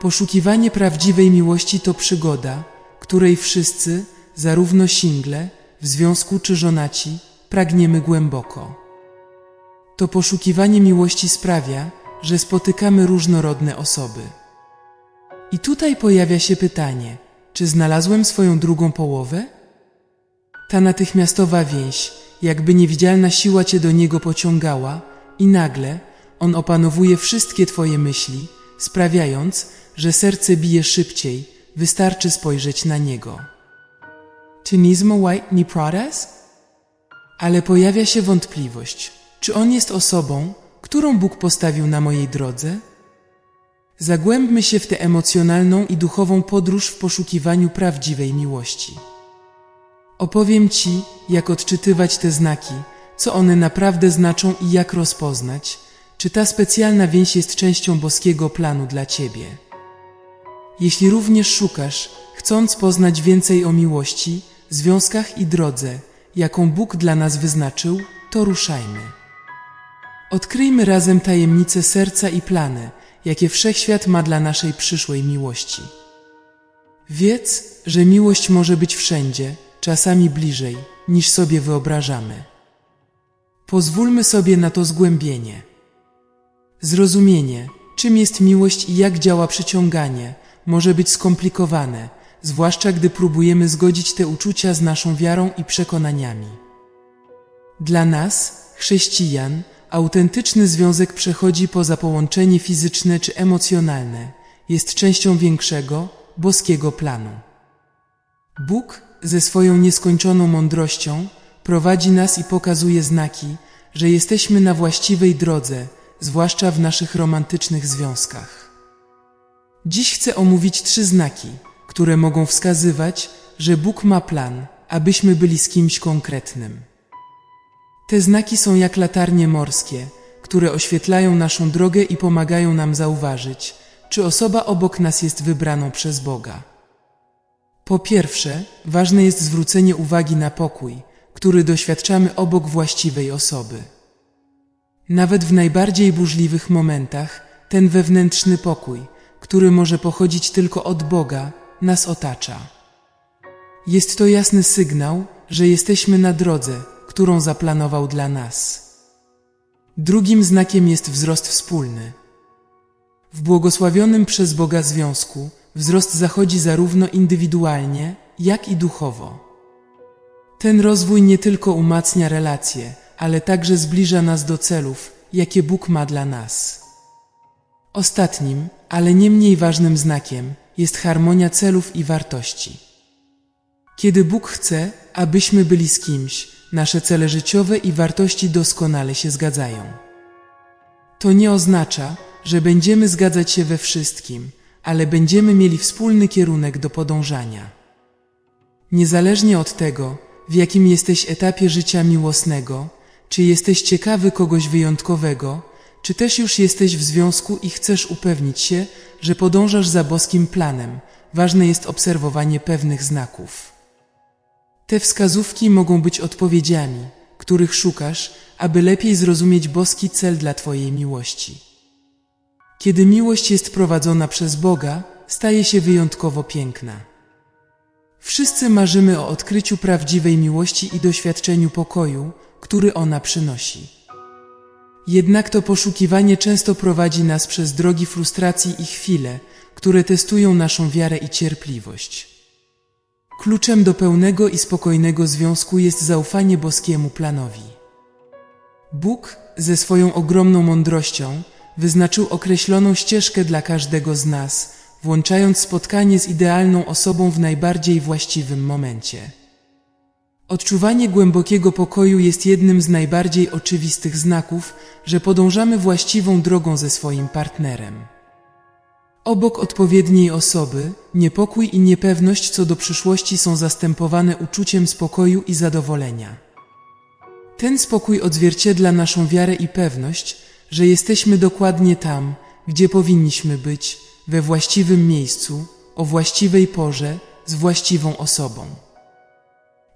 Poszukiwanie prawdziwej miłości to przygoda, której wszyscy, zarówno single, w związku czy żonaci, pragniemy głęboko. To poszukiwanie miłości sprawia, że spotykamy różnorodne osoby. I tutaj pojawia się pytanie, czy znalazłem swoją drugą połowę? Ta natychmiastowa więź, jakby niewidzialna siła cię do niego pociągała, i nagle on opanowuje wszystkie twoje myśli, sprawiając, że serce bije szybciej, wystarczy spojrzeć na niego. Czy Nismo White nie Prodas? Ale pojawia się wątpliwość, czy on jest osobą, którą Bóg postawił na mojej drodze? Zagłębmy się w tę emocjonalną i duchową podróż w poszukiwaniu prawdziwej miłości. Opowiem Ci, jak odczytywać te znaki, co one naprawdę znaczą i jak rozpoznać, czy ta specjalna więź jest częścią boskiego planu dla Ciebie. Jeśli również szukasz, chcąc poznać więcej o miłości, związkach i drodze, jaką Bóg dla nas wyznaczył, to ruszajmy. Odkryjmy razem tajemnice serca i plany, jakie wszechświat ma dla naszej przyszłej miłości. Wiedz, że miłość może być wszędzie, czasami bliżej, niż sobie wyobrażamy. Pozwólmy sobie na to zgłębienie. Zrozumienie, czym jest miłość i jak działa przyciąganie, może być skomplikowane, zwłaszcza gdy próbujemy zgodzić te uczucia z naszą wiarą i przekonaniami. Dla nas, chrześcijan, autentyczny związek przechodzi poza połączenie fizyczne czy emocjonalne, jest częścią większego, boskiego planu. Bóg ze swoją nieskończoną mądrością prowadzi nas i pokazuje znaki, że jesteśmy na właściwej drodze, zwłaszcza w naszych romantycznych związkach. Dziś chcę omówić trzy znaki, które mogą wskazywać, że Bóg ma plan, abyśmy byli z kimś konkretnym. Te znaki są jak latarnie morskie, które oświetlają naszą drogę i pomagają nam zauważyć, czy osoba obok nas jest wybraną przez Boga. Po pierwsze, ważne jest zwrócenie uwagi na pokój, który doświadczamy obok właściwej osoby. Nawet w najbardziej burzliwych momentach, ten wewnętrzny pokój, który może pochodzić tylko od Boga, nas otacza. Jest to jasny sygnał, że jesteśmy na drodze, którą zaplanował dla nas. Drugim znakiem jest wzrost wspólny. W błogosławionym przez Boga związku wzrost zachodzi zarówno indywidualnie, jak i duchowo. Ten rozwój nie tylko umacnia relacje, ale także zbliża nas do celów, jakie Bóg ma dla nas. Ostatnim, ale nie mniej ważnym znakiem jest harmonia celów i wartości. Kiedy Bóg chce, abyśmy byli z kimś, nasze cele życiowe i wartości doskonale się zgadzają. To nie oznacza, że będziemy zgadzać się we wszystkim, ale będziemy mieli wspólny kierunek do podążania. Niezależnie od tego, w jakim jesteś etapie życia miłosnego, czy jesteś ciekawy kogoś wyjątkowego, czy też już jesteś w związku i chcesz upewnić się, że podążasz za boskim planem, ważne jest obserwowanie pewnych znaków. Te wskazówki mogą być odpowiedziami, których szukasz, aby lepiej zrozumieć boski cel dla Twojej miłości. Kiedy miłość jest prowadzona przez Boga, staje się wyjątkowo piękna. Wszyscy marzymy o odkryciu prawdziwej miłości i doświadczeniu pokoju, który ona przynosi. Jednak to poszukiwanie często prowadzi nas przez drogi frustracji i chwile, które testują naszą wiarę i cierpliwość. Kluczem do pełnego i spokojnego związku jest zaufanie boskiemu planowi. Bóg ze swoją ogromną mądrością wyznaczył określoną ścieżkę dla każdego z nas, włączając spotkanie z idealną osobą w najbardziej właściwym momencie. Odczuwanie głębokiego pokoju jest jednym z najbardziej oczywistych znaków, że podążamy właściwą drogą ze swoim partnerem. Obok odpowiedniej osoby, niepokój i niepewność co do przyszłości są zastępowane uczuciem spokoju i zadowolenia. Ten spokój odzwierciedla naszą wiarę i pewność, że jesteśmy dokładnie tam, gdzie powinniśmy być, we właściwym miejscu, o właściwej porze, z właściwą osobą.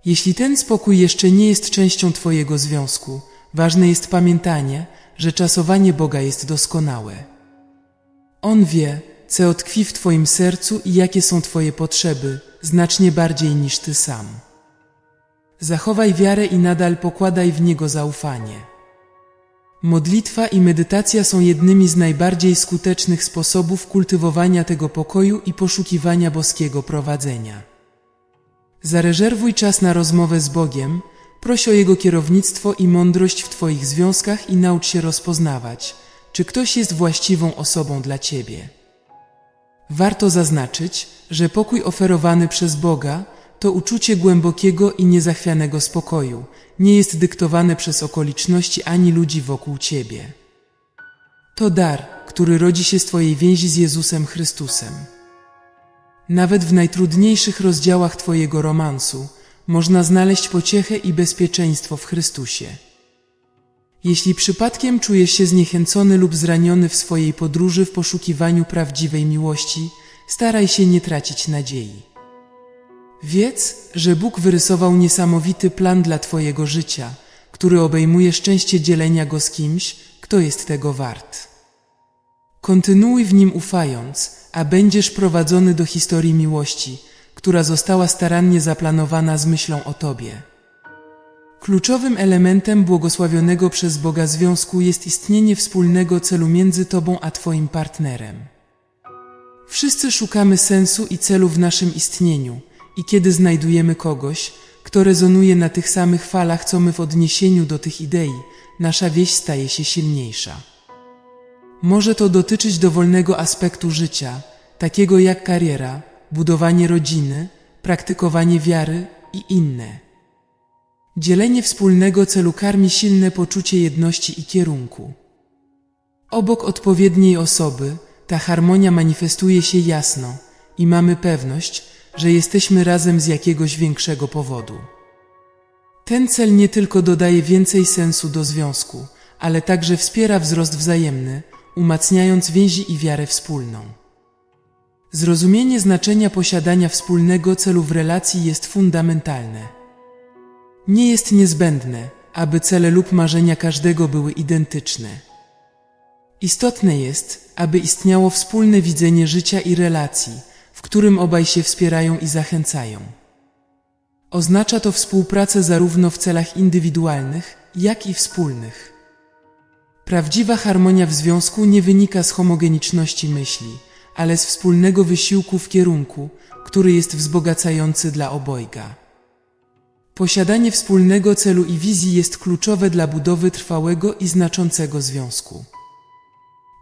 Jeśli ten spokój jeszcze nie jest częścią Twojego związku, ważne jest pamiętanie, że czasowanie Boga jest doskonałe. On wie, co tkwi w Twoim sercu i jakie są Twoje potrzeby, znacznie bardziej niż Ty sam. Zachowaj wiarę i nadal pokładaj w Niego zaufanie. Modlitwa i medytacja są jednymi z najbardziej skutecznych sposobów kultywowania tego pokoju i poszukiwania boskiego prowadzenia. Zarezerwuj czas na rozmowę z Bogiem, proś o Jego kierownictwo i mądrość w Twoich związkach i naucz się rozpoznawać, czy ktoś jest właściwą osobą dla Ciebie. Warto zaznaczyć, że pokój oferowany przez Boga to uczucie głębokiego i niezachwianego spokoju, nie jest dyktowane przez okoliczności ani ludzi wokół Ciebie. To dar, który rodzi się z Twojej więzi z Jezusem Chrystusem. Nawet w najtrudniejszych rozdziałach Twojego romansu można znaleźć pociechę i bezpieczeństwo w Chrystusie. Jeśli przypadkiem czujesz się zniechęcony lub zraniony w swojej podróży w poszukiwaniu prawdziwej miłości, staraj się nie tracić nadziei. Wiedz, że Bóg wyrysował niesamowity plan dla Twojego życia, który obejmuje szczęście dzielenia go z kimś, kto jest tego wart. Kontynuuj w nim ufając, a będziesz prowadzony do historii miłości, która została starannie zaplanowana z myślą o Tobie. Kluczowym elementem błogosławionego przez Boga związku jest istnienie wspólnego celu między Tobą a Twoim partnerem. Wszyscy szukamy sensu i celu w naszym istnieniu, i kiedy znajdujemy kogoś, kto rezonuje na tych samych falach co my w odniesieniu do tych idei, nasza wieś staje się silniejsza. Może to dotyczyć dowolnego aspektu życia, takiego jak kariera, budowanie rodziny, praktykowanie wiary i inne. Dzielenie wspólnego celu karmi silne poczucie jedności i kierunku. Obok odpowiedniej osoby ta harmonia manifestuje się jasno i mamy pewność, że jesteśmy razem z jakiegoś większego powodu. Ten cel nie tylko dodaje więcej sensu do związku, ale także wspiera wzrost wzajemny, umacniając więzi i wiarę wspólną. Zrozumienie znaczenia posiadania wspólnego celu w relacji jest fundamentalne. Nie jest niezbędne, aby cele lub marzenia każdego były identyczne. Istotne jest, aby istniało wspólne widzenie życia i relacji, w którym obaj się wspierają i zachęcają. Oznacza to współpracę zarówno w celach indywidualnych, jak i wspólnych. Prawdziwa harmonia w związku nie wynika z homogeniczności myśli, ale z wspólnego wysiłku w kierunku, który jest wzbogacający dla obojga. Posiadanie wspólnego celu i wizji jest kluczowe dla budowy trwałego i znaczącego związku.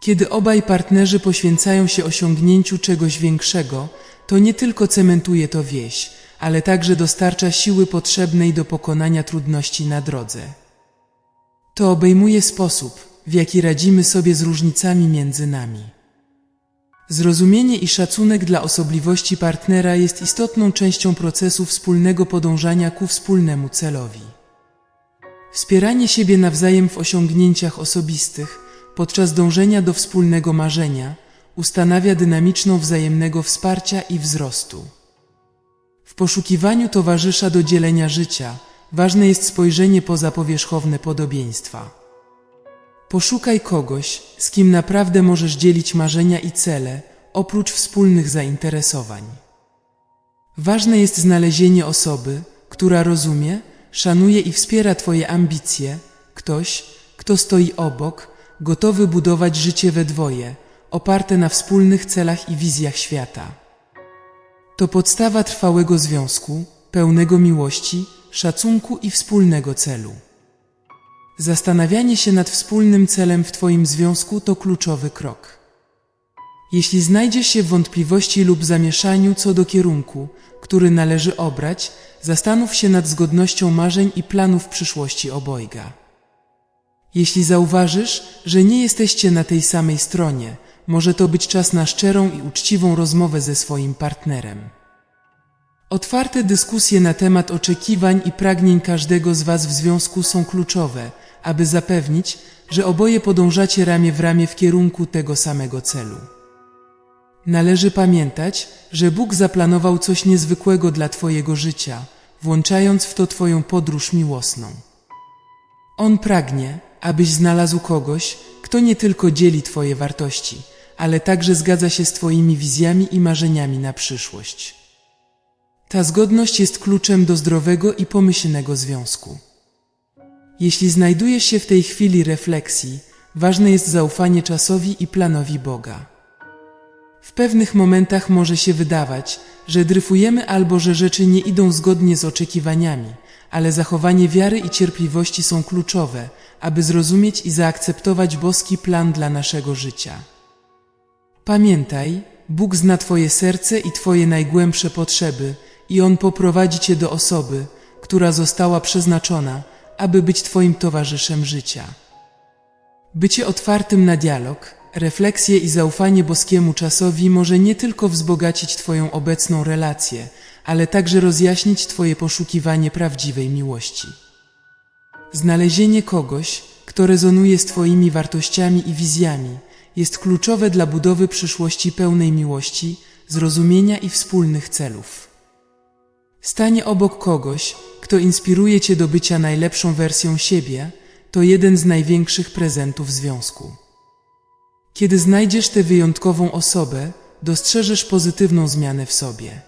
Kiedy obaj partnerzy poświęcają się osiągnięciu czegoś większego, to nie tylko cementuje to wieś, ale także dostarcza siły potrzebnej do pokonania trudności na drodze. To obejmuje sposób, w jaki radzimy sobie z różnicami między nami. Zrozumienie i szacunek dla osobliwości partnera jest istotną częścią procesu wspólnego podążania ku wspólnemu celowi. Wspieranie siebie nawzajem w osiągnięciach osobistych – podczas dążenia do wspólnego marzenia ustanawia dynamiczną wzajemnego wsparcia i wzrostu. W poszukiwaniu towarzysza do dzielenia życia ważne jest spojrzenie poza powierzchowne podobieństwa. Poszukaj kogoś, z kim naprawdę możesz dzielić marzenia i cele, oprócz wspólnych zainteresowań. Ważne jest znalezienie osoby, która rozumie, szanuje i wspiera Twoje ambicje, ktoś, kto stoi obok, gotowy budować życie we dwoje, oparte na wspólnych celach i wizjach świata. To podstawa trwałego związku, pełnego miłości, szacunku i wspólnego celu. Zastanawianie się nad wspólnym celem w Twoim związku to kluczowy krok. Jeśli znajdziesz się w wątpliwości lub zamieszaniu co do kierunku, który należy obrać, zastanów się nad zgodnością marzeń i planów przyszłości obojga. Jeśli zauważysz, że nie jesteście na tej samej stronie, może to być czas na szczerą i uczciwą rozmowę ze swoim partnerem. Otwarte dyskusje na temat oczekiwań i pragnień każdego z Was w związku są kluczowe, aby zapewnić, że oboje podążacie ramię w ramię w kierunku tego samego celu. Należy pamiętać, że Bóg zaplanował coś niezwykłego dla Twojego życia, włączając w to Twoją podróż miłosną. On pragnie, abyś znalazł kogoś, kto nie tylko dzieli Twoje wartości, ale także zgadza się z Twoimi wizjami i marzeniami na przyszłość. Ta zgodność jest kluczem do zdrowego i pomyślnego związku. Jeśli znajdujesz się w tej chwili refleksji, ważne jest zaufanie czasowi i planowi Boga. W pewnych momentach może się wydawać, że dryfujemy albo że rzeczy nie idą zgodnie z oczekiwaniami, ale zachowanie wiary i cierpliwości są kluczowe, aby zrozumieć i zaakceptować boski plan dla naszego życia. Pamiętaj, Bóg zna Twoje serce i Twoje najgłębsze potrzeby, i On poprowadzi Cię do osoby, która została przeznaczona, aby być Twoim towarzyszem życia. Bycie otwartym na dialog, refleksję i zaufanie boskiemu czasowi może nie tylko wzbogacić Twoją obecną relację, ale także rozjaśnić Twoje poszukiwanie prawdziwej miłości. Znalezienie kogoś, kto rezonuje z Twoimi wartościami i wizjami, jest kluczowe dla budowy przyszłości pełnej miłości, zrozumienia i wspólnych celów. Stanie obok kogoś, kto inspiruje Cię do bycia najlepszą wersją siebie, to jeden z największych prezentów związku. Kiedy znajdziesz tę wyjątkową osobę, dostrzeżesz pozytywną zmianę w sobie.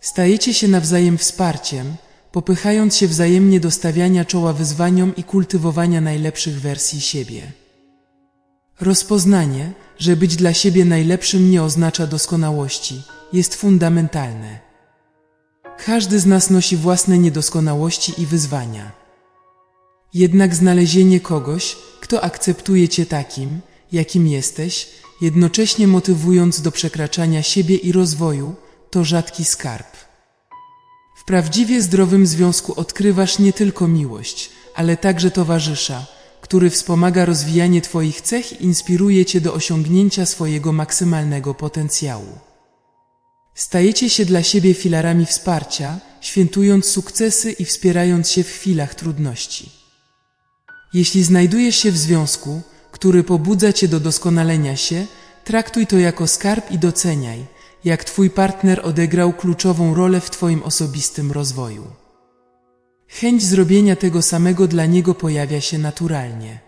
Stajecie się nawzajem wsparciem, popychając się wzajemnie do stawiania czoła wyzwaniom i kultywowania najlepszych wersji siebie. Rozpoznanie, że być dla siebie najlepszym nie oznacza doskonałości, jest fundamentalne. Każdy z nas nosi własne niedoskonałości i wyzwania. Jednak znalezienie kogoś, kto akceptuje Cię takim, jakim jesteś, jednocześnie motywując do przekraczania siebie i rozwoju, to rzadki skarb. W prawdziwie zdrowym związku odkrywasz nie tylko miłość, ale także towarzysza, który wspomaga rozwijanie Twoich cech i inspiruje Cię do osiągnięcia swojego maksymalnego potencjału. Stajecie się dla siebie filarami wsparcia, świętując sukcesy i wspierając się w chwilach trudności. Jeśli znajdujesz się w związku, który pobudza Cię do doskonalenia się, traktuj to jako skarb i doceniaj, jak Twój partner odegrał kluczową rolę w Twoim osobistym rozwoju. Chęć zrobienia tego samego dla niego pojawia się naturalnie.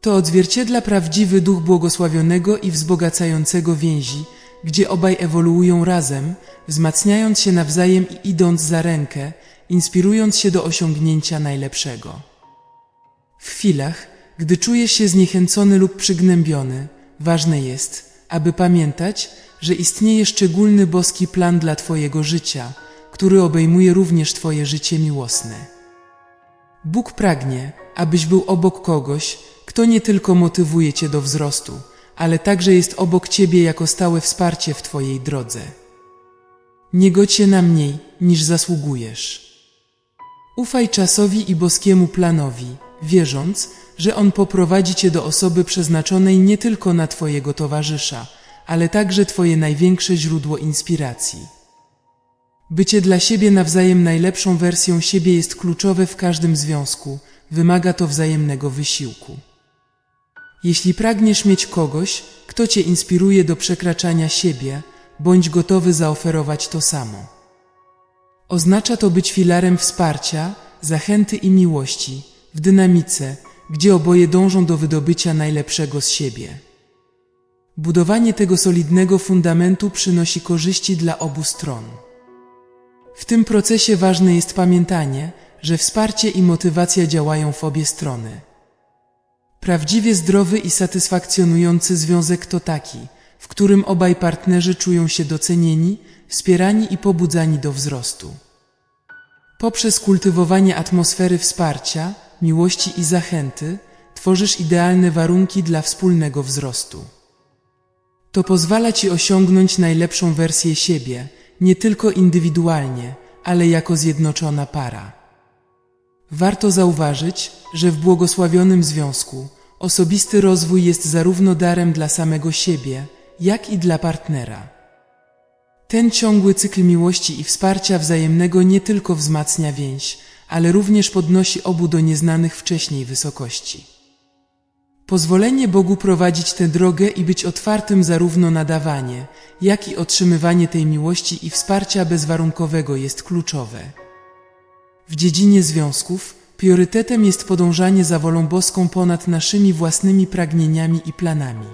To odzwierciedla prawdziwy duch błogosławionego i wzbogacającego więzi, gdzie obaj ewoluują razem, wzmacniając się nawzajem i idąc za rękę, inspirując się do osiągnięcia najlepszego. W chwilach, gdy czujesz się zniechęcony lub przygnębiony, ważne jest, aby pamiętać, że istnieje szczególny boski plan dla Twojego życia, który obejmuje również Twoje życie miłosne. Bóg pragnie, abyś był obok kogoś, kto nie tylko motywuje Cię do wzrostu, ale także jest obok Ciebie jako stałe wsparcie w Twojej drodze. Nie godź się na mniej, niż zasługujesz. Ufaj czasowi i boskiemu planowi, wierząc, że On poprowadzi Cię do osoby przeznaczonej nie tylko na Twojego towarzysza, ale także Twoje największe źródło inspiracji. Bycie dla siebie nawzajem najlepszą wersją siebie jest kluczowe w każdym związku, wymaga to wzajemnego wysiłku. Jeśli pragniesz mieć kogoś, kto Cię inspiruje do przekraczania siebie, bądź gotowy zaoferować to samo. Oznacza to być filarem wsparcia, zachęty i miłości, w dynamice, gdzie oboje dążą do wydobycia najlepszego z siebie. Budowanie tego solidnego fundamentu przynosi korzyści dla obu stron. W tym procesie ważne jest pamiętanie, że wsparcie i motywacja działają w obie strony. Prawdziwie zdrowy i satysfakcjonujący związek to taki, w którym obaj partnerzy czują się docenieni, wspierani i pobudzani do wzrostu. Poprzez kultywowanie atmosfery wsparcia, miłości i zachęty, tworzysz idealne warunki dla wspólnego wzrostu. To pozwala Ci osiągnąć najlepszą wersję siebie, nie tylko indywidualnie, ale jako zjednoczona para. Warto zauważyć, że w błogosławionym związku osobisty rozwój jest zarówno darem dla samego siebie, jak i dla partnera. Ten ciągły cykl miłości i wsparcia wzajemnego nie tylko wzmacnia więź, ale również podnosi obu do nieznanych wcześniej wysokości. Pozwolenie Bogu prowadzić tę drogę i być otwartym zarówno na dawanie, jak i otrzymywanie tej miłości i wsparcia bezwarunkowego jest kluczowe. W dziedzinie związków priorytetem jest podążanie za wolą boską ponad naszymi własnymi pragnieniami i planami.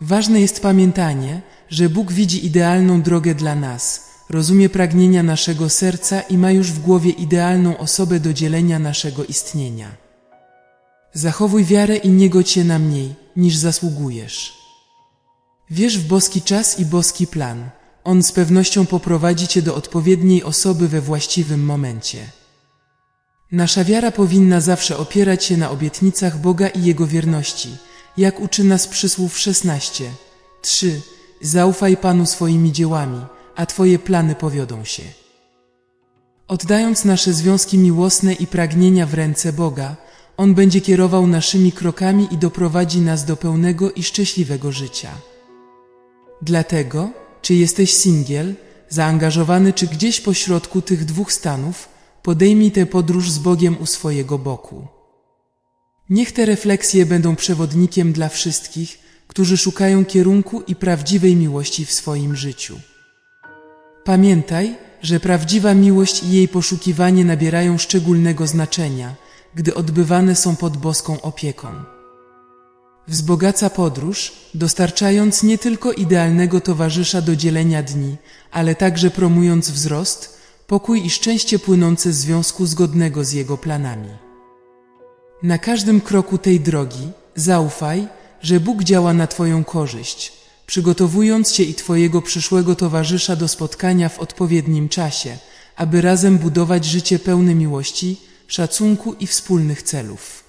Ważne jest pamiętanie, że Bóg widzi idealną drogę dla nas, rozumie pragnienia naszego serca i ma już w głowie idealną osobę do dzielenia naszego istnienia. Zachowuj wiarę i nie godź się na mniej, niż zasługujesz. Wierz w boski czas i boski plan. On z pewnością poprowadzi cię do odpowiedniej osoby we właściwym momencie. Nasza wiara powinna zawsze opierać się na obietnicach Boga i Jego wierności, jak uczy nas przysłów 16. 3. Zaufaj Panu swoimi dziełami, a Twoje plany powiodą się. Oddając nasze związki miłosne i pragnienia w ręce Boga, On będzie kierował naszymi krokami i doprowadzi nas do pełnego i szczęśliwego życia. Dlatego, czy jesteś singiel, zaangażowany czy gdzieś pośrodku tych dwóch stanów, podejmij tę podróż z Bogiem u swojego boku. Niech te refleksje będą przewodnikiem dla wszystkich, którzy szukają kierunku i prawdziwej miłości w swoim życiu. Pamiętaj, że prawdziwa miłość i jej poszukiwanie nabierają szczególnego znaczenia, gdy odbywane są pod boską opieką. Wzbogaca podróż, dostarczając nie tylko idealnego towarzysza do dzielenia dni, ale także promując wzrost, pokój i szczęście płynące z związku zgodnego z jego planami. Na każdym kroku tej drogi zaufaj, że Bóg działa na Twoją korzyść, przygotowując Cię i Twojego przyszłego towarzysza do spotkania w odpowiednim czasie, aby razem budować życie pełne miłości, szacunku i wspólnych celów.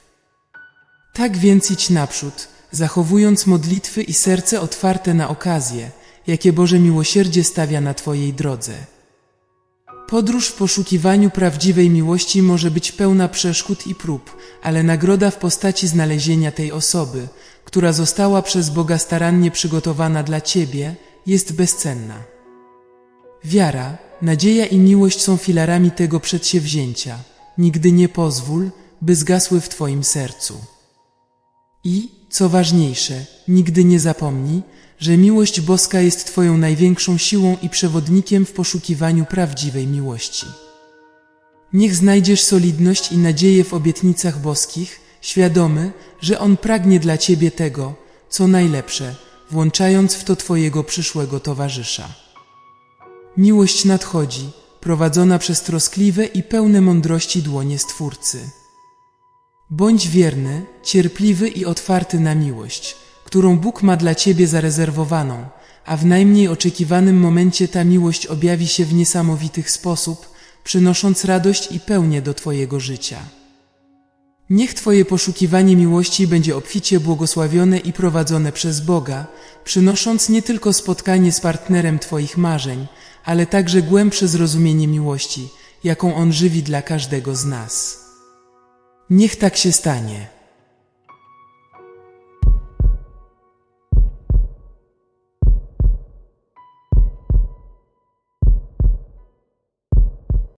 Tak więc idź naprzód, zachowując modlitwy i serce otwarte na okazje, jakie Boże miłosierdzie stawia na Twojej drodze. Podróż w poszukiwaniu prawdziwej miłości może być pełna przeszkód i prób, ale nagroda w postaci znalezienia tej osoby, która została przez Boga starannie przygotowana dla Ciebie, jest bezcenna. Wiara, nadzieja i miłość są filarami tego przedsięwzięcia. Nigdy nie pozwól, by zgasły w Twoim sercu. I, co ważniejsze, nigdy nie zapomnij, że miłość boska jest Twoją największą siłą i przewodnikiem w poszukiwaniu prawdziwej miłości. Niech znajdziesz solidność i nadzieję w obietnicach boskich, świadomy, że On pragnie dla Ciebie tego, co najlepsze, włączając w to Twojego przyszłego towarzysza. Miłość nadchodzi, prowadzona przez troskliwe i pełne mądrości dłonie Stwórcy. Bądź wierny, cierpliwy i otwarty na miłość, którą Bóg ma dla Ciebie zarezerwowaną, a w najmniej oczekiwanym momencie ta miłość objawi się w niesamowitych sposób, przynosząc radość i pełnię do Twojego życia. Niech Twoje poszukiwanie miłości będzie obficie błogosławione i prowadzone przez Boga, przynosząc nie tylko spotkanie z partnerem Twoich marzeń, ale także głębsze zrozumienie miłości, jaką On żywi dla każdego z nas. Niech tak się stanie.